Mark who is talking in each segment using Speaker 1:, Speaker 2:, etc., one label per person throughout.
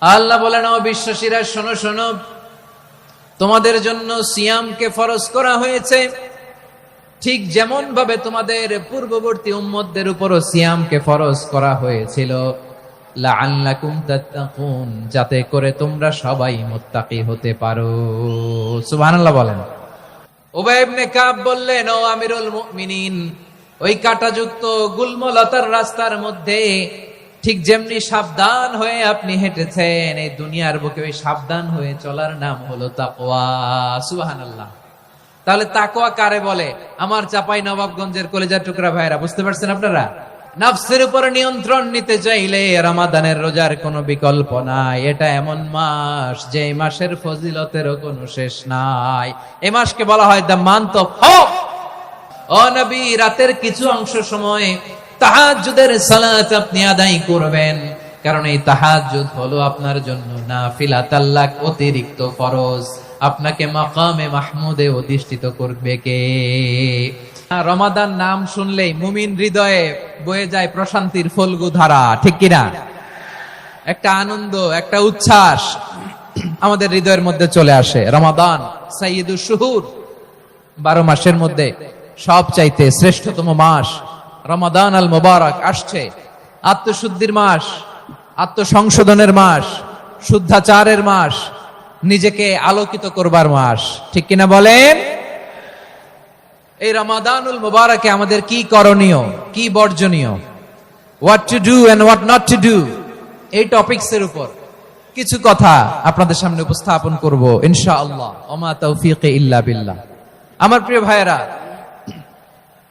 Speaker 1: আল্লাহ বলেন, ও বিশ্বাসীরা, শোনো শোনো। তোমাদের জন্য সিয়ামকে ফরজ করা হয়েছে। ঠিক যেমন ভাবে তোমাদের পূর্ববর্তী উম্মতদের উপরও সিয়ামকে ফরজ করা হয়েছিল। যাতে করে তোমরা সবাই মুত্তাকি হতে পারো। সুবহানাল্লাহ বলেন। উবাই ইবনে কাব বললেন, ও আমিরুল মুমিনিন, ওই কাঁটাযুক্ত গুলমলতার রাস্তার মধ্যে ঠিক যেমনি সাবধান হয়ে আপনি হেঁটেছেন, এই দুনিয়ার বুকে ওই সাবধান হয়ে চলার নাম হলো তাকওয়া। সুবহানাল্লাহ। তাহলে তাকওয়া কারে বলে? আমার চাপাই নবাবগঞ্জের কলেজার টুকরা ভাইরা বুঝতে পারছেন আপনারা? উপর নিয়ন্ত্রণ নিতে চাইলে রোজার কোনো বিকল্প নাই। এটা এমন মাস, যে মাসের ফজিলতেরও কোনো শেষ নাই। এই মাসকে বলা হয় দ্য মান্থ অফ হোপ। রাতের কিছু অংশ সময় তাহাজ্জুদের সালাত আপনি আদায় করবেন। কারণ এই তাহাজ্জুদ হলো আপনার জন্য নাফিলা, তাল্লাক অতিরিক্ত ফরজ। আপনাকে মাকামে মাহমুদে অধিষ্ঠিত করবে কে? রমাদান নাম শুনলেই মুমিন হৃদয়ে বয়ে যায় প্রশান্তির ফলগু ধারা, ঠিক কিনা? একটা আনন্দ, একটা উচ্ছ্বাস আমাদের হৃদয়ের মধ্যে চলে আসে। রমাদান সাইয়দুল শুহুর, বারো মাসের মধ্যে সব চাইতে শ্রেষ্ঠতম মাস। রমাদান আল মোবারক আসছে। আত্মশুদ্ধির মাস, আত্মসংশোধনের মাস, শুদ্ধাচারের মাস, নিজেকে আলোকিত করবার মাস। ঠিক কিনা বলেন? এই রমাদানুল মোবারকে আমাদের কি করণীয়, কি বর্জনীয়? What to do and what not to do এই টপিকস এর উপর কিছু কথা আপনাদের সামনে উপস্থাপন করব, ইনশাআল্লাহ। ওমা তৌফিক ইল্লা বিল্লাহ। আমার প্রিয় ভাইয়েরা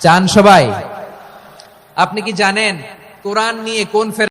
Speaker 1: চান সবাই? আপনি কি জানেন কোরআন নিয়ে কোন